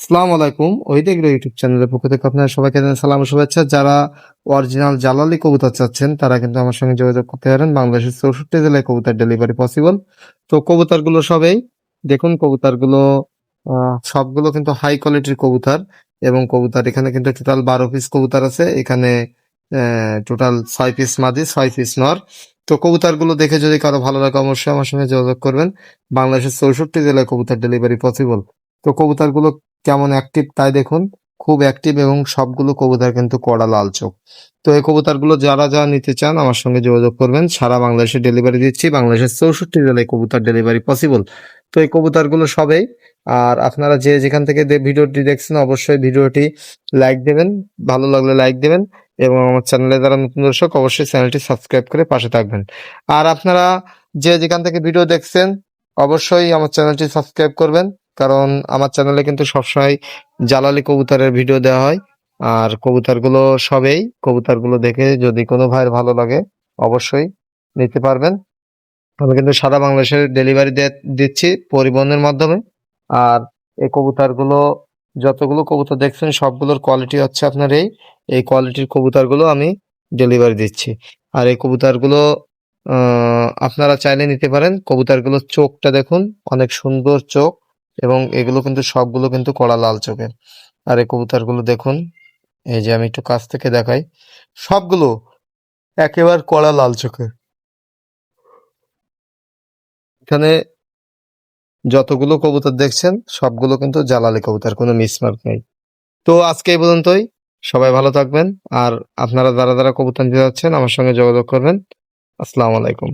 আসসালামু আলাইকুম ওইদিক ইউটিউব চ্যানেলের পক্ষ থেকে আপনারা সবাইকে সালাম শুভেচ্ছা। যারা অরিজিনাল জালালি কবুতর চাচ্ছেন, তারা কিন্তু আমার সঙ্গে যোগাযোগ করতে পারেন। বাংলাদেশের চৌষট্টি জেলায় কবুতর ডেলিভারি পসিবল তো কবুতরগুলো সবেই, দেখুন কবুতরগুলো সবগুলো কিন্তু হাই কোয়ালিটির কবুতর এবং কবুতর, এখানে কিন্তু টোটাল বারো পিস কবুতর আছে। এখানে টোটাল ছয় পিস মাদি, ছয় পিস নর। তো কবুতরগুলো দেখে যদি কারও ভালো লাগে, অবশ্যই আমার সঙ্গে যোগাযোগ করবেন। বাংলাদেশের চৌষট্টি জেলায় কবুতর ডেলিভারি পসিবল তো কবুতরগুলো কেমন অ্যাক্টিভ তাই দেখুন, খুব অ্যাক্টিভ এবং সবগুলো কবুতর কিন্তু কড়া লাল চোখ। তো এই কবুতরগুলো যারা যা নিতে চান আমার সঙ্গে যোগাযোগ করবেন। সারা বাংলাদেশে ডেলিভারি দিচ্ছি, বাংলাদেশের চৌষট্টি জেলায় কবুতর ডেলিভারি পসিবল তো এই কবুতরগুলো সবেই, আর আপনারা যে যেখান থেকে ভিডিওটি দেখছেন অবশ্যই ভিডিওটি লাইক দেবেন, ভালো লাগলে লাইক দেবেন এবং আমার চ্যানেলে যারা নতুন দর্শক অবশ্যই চ্যানেলটি সাবস্ক্রাইব করে পাশে থাকবেন। আর আপনারা যে যেখান থেকে ভিডিও দেখছেন অবশ্যই আমার চ্যানেলটি সাবস্ক্রাইব করবেন। কারণ আমার চ্যানেলে কিন্তু সবসময় জালালি কবুতরের ভিডিও দেওয়া হয়। আর কবুতরগুলো সবেই, কবুতরগুলো দেখে যদি কোনো ভাইয়ের ভালো লাগে, অবশ্যই নিতে পারবেন। আমি কিন্তু সারা বাংলাদেশের ডেলিভারি দিচ্ছি পরিবহনের মাধ্যমে। আর এই কবুতরগুলো, যতগুলো কবুতর দেখছেন, সবগুলোর কোয়ালিটি হচ্ছে আপনার এই। এই কোয়ালিটির কবুতরগুলো আমি ডেলিভারি দিচ্ছি। আর এই কবুতরগুলো আপনারা চাইলে নিতে পারেন। কবুতরগুলোর চোখটা দেখুন, অনেক সুন্দর চোখ। এবং এগুলো কিন্তু সবগুলো কিন্তু কড়া লাল চোখের। আর এই কবুতরগুলো দেখুন, এই যে আমি একটু কাছ থেকে দেখাই, সবগুলো একেবারে কড়া লাল চোখের। এখানে যতগুলো কবুতর দেখছেন, সবগুলো কিন্তু জালালি কবুতর, কোনো মিসমার্ক নেই। তো আজকে এই পর্যন্তই। সবাই ভালো থাকবেন, আর আপনারা যারা যারা কবুতর নিতে যাচ্ছেন, আমার সঙ্গে যোগাযোগ করবেন। আসসালামু আলাইকুম।